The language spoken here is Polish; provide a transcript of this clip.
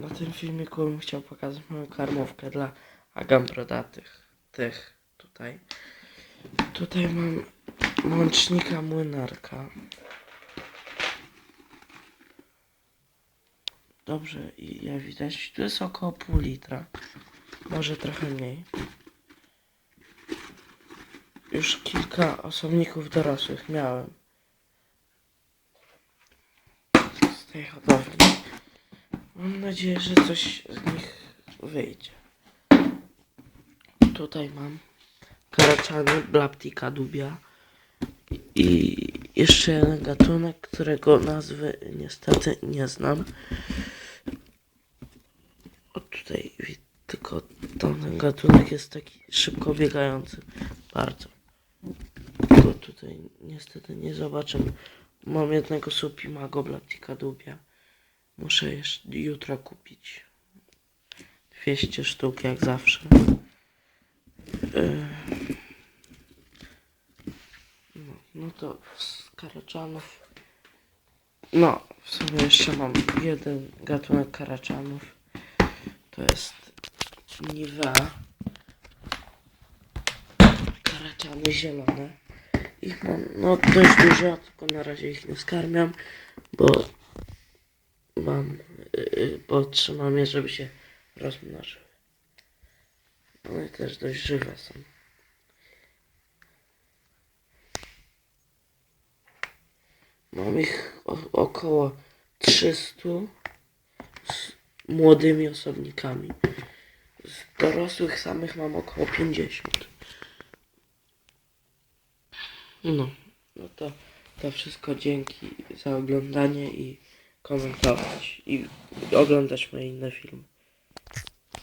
na tym filmiku bym chciał pokazać moją karmówkę dla agam brodatych. Tych tutaj. Tutaj mam łącznika młynarka. Dobrze, i jak widać, tu jest około pół litra. Może trochę mniej. Już kilka osobników dorosłych miałem. Z tej hodowli. Mam nadzieję, że coś z nich wyjdzie. Tutaj mam karaczany, blaptika dubia i jeszcze jeden gatunek, którego nazwy niestety nie znam. O tutaj tylko ten gatunek jest taki szybko biegający. Bardzo. Go tutaj niestety nie zobaczę. Mam jednego supimago blaptika dubia. Muszę jeszcze jutro kupić 200 sztuk jak zawsze. Yy. No, no to z karaczanów. No, w sumie jeszcze mam jeden gatunek karaczanów. To jest Nivea. Karaczany zielone. Ich mam no dość dużo, tylko na razie ich nie skarmiam, bo yy, bo trzymam je, żeby się rozmnożyły. One też dość żywe są. Mam ich około 300 z młodymi osobnikami. Z dorosłych samych mam około 50. No, no to, to wszystko dzięki za oglądanie i komentować i oglądać moje inne filmy.